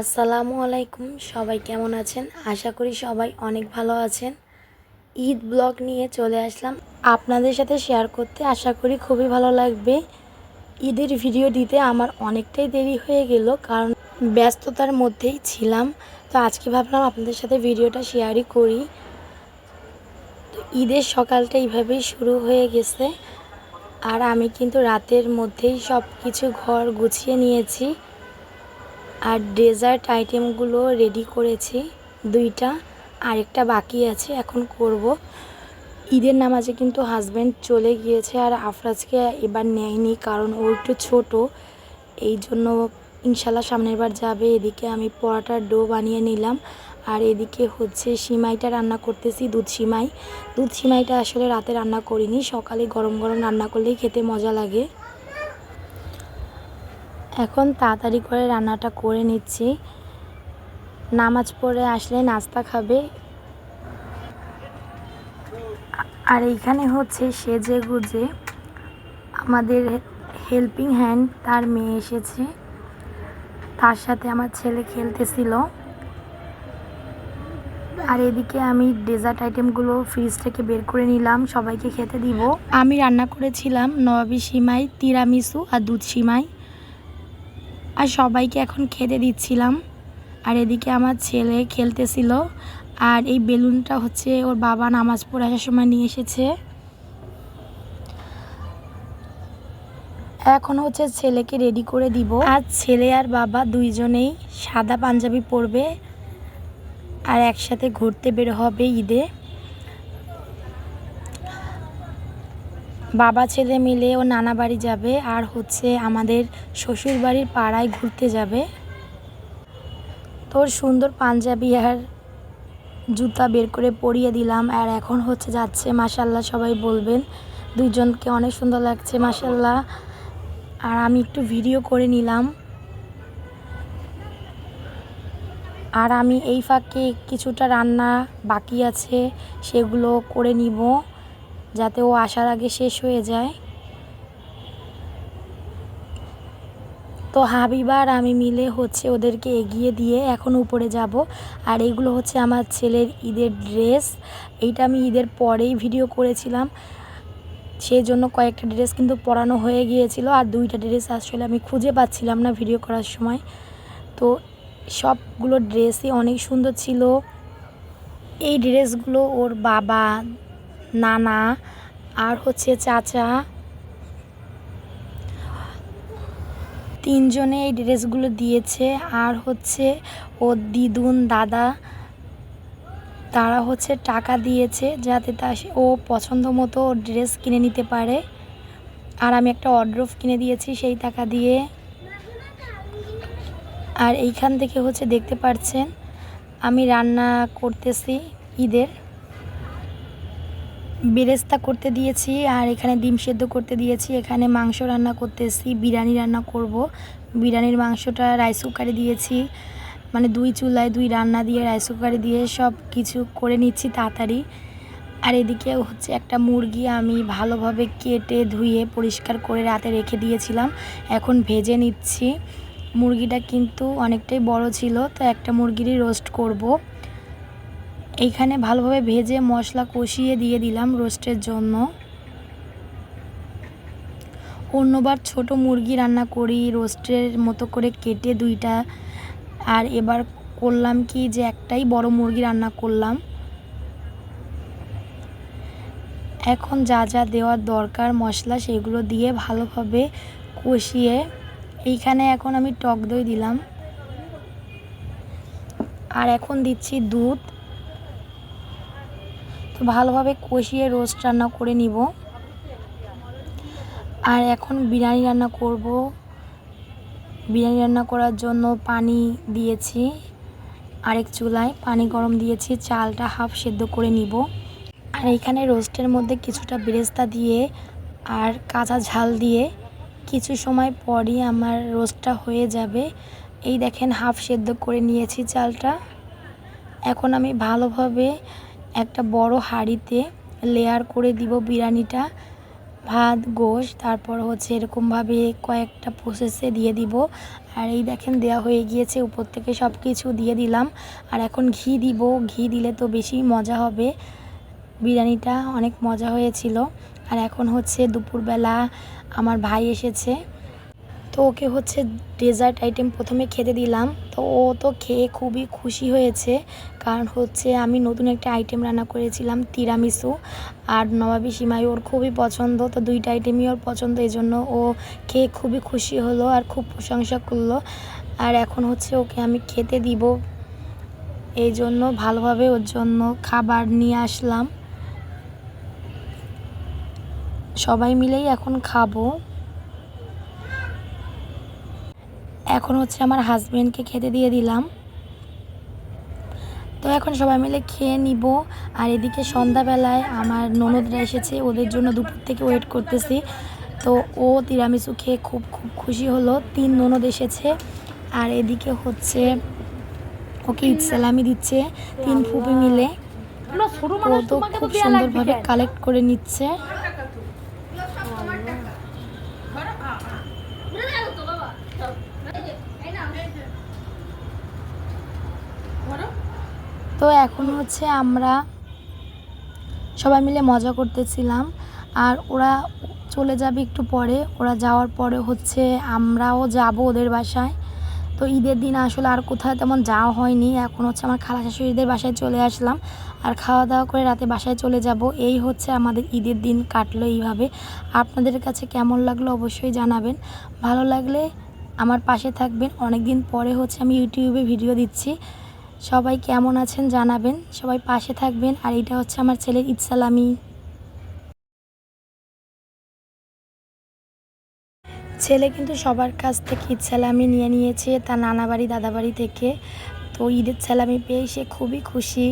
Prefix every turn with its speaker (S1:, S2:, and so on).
S1: আসসালামু আলাইকুম, সবাই কেমন আছেন? আশা করি সবাই অনেক ভালো আছেন। ঈদ ব্লগ নিয়ে চলে আসলাম। আপনাদের সাথে শেয়ার করতে আশা করি খুবই ভালো লাগবে। ঈদের ভিডিও দিতে আমার অনেকটাই দেরি হয়ে গেল, কারণ ব্যস্ততার মধ্যেই ছিলাম। তো আজকে ভাবলাম আপনাদের সাথে ভিডিওটা শেয়ারই করি। তো ঈদের সকালটা এইভাবেই শুরু হয়ে গেছে। আর আমি কিন্তু রাতের মধ্যেই সব কিছু ঘর গুছিয়ে নিয়েছি। আর ডেজার্ট আইটেমগুলো রেডি করেছি, দুইটা, আরেকটা বাকি আছে, এখন করব। ঈদের নামাজে কিন্তু হাজব্যান্ড চলে গিয়েছে আর আফরাজকে এবার নেয়নি কারণ ও একটু ছোটো। এই জন্য ইনশাল্লাহ সামনের বার যাবে, এদিকে আমি পরোটার ডো বানিয়ে নিলাম। আর এদিকে হচ্ছে সিমাইটা রান্না করতেছি, দুধ সিমাই। দুধ সিমাইটা আসলে রাতে রান্না করিনি, সকালে গরম গরম রান্না করলেই খেতে মজা লাগে। এখন তাড়াতাড়ি করে রান্নাটা করে নিচ্ছি। নামাজ পড়ে আসলে নাস্তা খাবে। আর এইখানে হচ্ছে সেজে গুজে আমাদের হেল্পিং হ্যান্ড তার মেয়ে এসেছে। তার সাথে আমার ছেলে খেলতেছিল। আর এদিকে আমি ডেজার্ট আইটেমগুলো ফ্রিজ থেকে বের করে নিলাম, সবাইকে খেতে দিব। আমি রান্না করেছিলাম নবাবি সিমাই, তিরামিসু আর দুধ সিমাই। আর সবাইকে এখন খেতে দিচ্ছিলাম। আর এদিকে আমার ছেলে খেলতেছিল। আর এই বেলুনটা হচ্ছে ওর বাবা নামাজ পড়ে আসার সময় নিয়ে এসেছে। এখন হচ্ছে ছেলেকে রেডি করে দিব। আর ছেলে আর বাবা দুইজনেই সাদা পাঞ্জাবি পরবে। আর একসাথে ঘুরতে বের হবে ঈদে। বাবা, ছেলে মিলে ও নানা বাড়ি যাবে আর হচ্ছে আমাদের শ্বশুর বাড়ির পাড়ায় ঘুরতে যাবে। তোর সুন্দর পাঞ্জাবি আর জুতা বের করে পরিয়ে দিলাম আর এখন হচ্ছে যাচ্ছে মাসাল্লাহ সবাই বলবেন। দুইজনকে অনেক সুন্দর লাগছে মাসাল্লাহ আর আমি একটু ভিডিও করে নিলাম। আর আমি এই ফাঁকে কিছুটা রান্না বাকি আছে, সেগুলো করে নিব। যাতে ও আসার আগে শেষ হয়ে যায়। তো হাবিবা আর আমি মিলে হচ্ছে ওদেরকে এগিয়ে দিয়ে এখন উপরে যাব। আর এইগুলো হচ্ছে আমার ছেলের ঈদের ড্রেস। এইটা আমি ঈদের পরেই ভিডিও করেছিলাম। সেই জন্য কয়েকটা ড্রেস কিন্তু পরানো হয়ে গিয়েছিল আর দুইটা ড্রেস আসলে আমি খুঁজে পাচ্ছিলাম না ভিডিও করার সময়। তো সবগুলো ড্রেসই অনেক সুন্দর ছিল। এই ড্রেসগুলো ওর বাবা নানা, আর হচ্ছে চাচা। তিনজনে এই ড্রেসগুলো দিয়েছে, আর হচ্ছে ও দিদুন, দাদা, তারা হচ্ছে টাকা দিয়েছে যাতে তা ও পছন্দ মতো ড্রেস কিনে নিতে পারে। আর আমি একটা অড্রফ কিনে দিয়েছি সেই টাকা দিয়ে। আর এইখান থেকে হচ্ছে দেখতে পাচ্ছেন আমি রান্না করতেছি ঈদের। বেরেস্তা করতে দিয়েছি আর এখানে ডিম সেদ্ধ করতে দিয়েছি। এখানে মাংস রান্না করতে করতেছি বিরিয়ানি রান্না করব। বিরিয়ানির মাংসটা রাইস কুকারে দিয়েছি মানে দুই চুলায় দুই রান্না দিয়ে রাইস কুকারে দিয়ে সব কিছু করে নিচ্ছি তাড়াতাড়ি। আর এদিকে হচ্ছে একটা মুরগি আমি ভালোভাবে কেটে ধুয়ে পরিষ্কার করে রাতে রেখে দিয়েছিলাম, এখন ভেজে নিচ্ছি। মুরগিটা কিন্তু অনেকটাই বড় ছিল, তো একটা মুরগিরই রোস্ট করব। এইখানে ভালোভাবে ভেজে মশলা কষিয়ে দিয়ে দিলাম রোস্টের জন্য। অন্যবার ছোট মুরগি রান্না করি, রোস্টের মতো করে কেটে দুইটা। আর এবার করলাম কি যে একটাই বড় মুরগি রান্না করলাম। এখন যা যা দেওয়ার দরকার মশলা সেগুলো দিয়ে ভালোভাবে কষিয়ে এইখানে এখন আমি টক দই দিলাম। আর এখন দিচ্ছি দুধ। ভালোভাবে কষিয়ে রোস্ট রান্না করে নিব। আর এখন বিরিয়ানি রান্না করব। বিরিয়ানি রান্না করার জন্য পানি দিয়েছি আরেক চুলায়। পানি গরম দিয়েছি, চালটা হাফ সেদ্ধ করে নিব। আর এইখানে রোস্টের মধ্যে কিছুটা বেরেস্তা দিয়ে আর কাঁচা ঝাল দিয়ে কিছু সময় পরই আমার রোস্টটা হয়ে যাবে। এই দেখেন হাফ সেদ্ধ করে নিয়েছি চালটা। এখন আমি ভালোভাবে একটা বড় হাঁড়িতে লেয়ার করে দিব বিরিয়ানিটা, ভাত, গোশ, তারপর হচ্ছে এরকমভাবে কয়েকটা প্রসেসে দিয়ে দিব। আর এই দেখেন দেওয়া হয়ে গিয়েছে, উপর থেকে সব কিছু দিয়ে দিলাম। আর এখন ঘি দিব, ঘি দিলে তো বেশি মজা হবে। বিরিয়ানিটা অনেক মজা হয়েছিল। আর এখন হচ্ছে দুপুরবেলা আমার ভাই এসেছে। তো ওকে হচ্ছে ডেজার্ট আইটেম প্রথমে খেতে দিলাম। তো ও তো খেয়ে খুবই খুশি হয়েছে। কারণ হচ্ছে আমি নতুন একটা আইটেম রান্না করেছিলাম তিরামিসু আর নবাবি সিমাই ওর খুবই পছন্দ, তো দুইটা আইটেমই ওর পছন্দ। এই জন্য ও খেয়ে খুবই খুশি হলো আর খুব প্রশংসা করল। আর এখন হচ্ছে ওকে আমি খেতে দিব। এই জন্য ভালোভাবে ওর জন্য খাবার নিয়ে আসলাম। সবাই মিলেই এখন খাব। এখন হচ্ছে আমার হাজব্যান্ডকে খেতে দিয়ে দিলাম। তো এখন সবাই মিলে খেয়ে নিব। আর এদিকে সন্ধ্যাবেলায় আমার ননদরা এসেছে ওদের জন্য দুপুর থেকে ওয়েট করতেছি। তো ও তিরামিসু খেয়ে খুব খুব খুশি হলো। তিন ননদ এসেছে। আর এদিকে হচ্ছে ওকে ইটসালামি দিচ্ছে তিন ফুপি মিলে। ও তো খুব সুন্দরভাবে কালেক্ট করে নিচ্ছে। তো এখন হচ্ছে আমরা সবাই মিলে মজা করতেছিলাম। আর ওরা চলে যাবে একটু পরে। ওরা যাওয়ার পরে হচ্ছে আমরাও যাব ওদের বাসায়। তো ঈদের দিন আসলে আর কোথাও তেমন যাওয়া হয়নি। এখন হচ্ছে আমার খালা শাশুড়িদের বাসায় চলে আসলাম। আর খাওয়া দাওয়া করে রাতে বাসায় চলে যাব। এই হচ্ছে আমাদের ঈদের দিন কাটলো এইভাবে। আপনাদের কাছে কেমন লাগল অবশ্যই জানাবেন। ভালো লাগলে আমার পাশে থাকবেন। অনেক দিন পরে হচ্ছে আমি ইউটিউবে ভিডিও দিচ্ছি। সবাই কেমন আছেন জানাবেন, সবাই পাশে থাকবেন, আর এটা হচ্ছে আমার ছেলের ইদসালামি ছেলে কিন্তু সবার কাছ থেকে ঈদ সালামি নিয়ে নিয়েছে, তার নানা বাড়ি দাদা বাড়ি থেকে। তো ঈদের সালামি পেয়ে সে খুবই খুশি।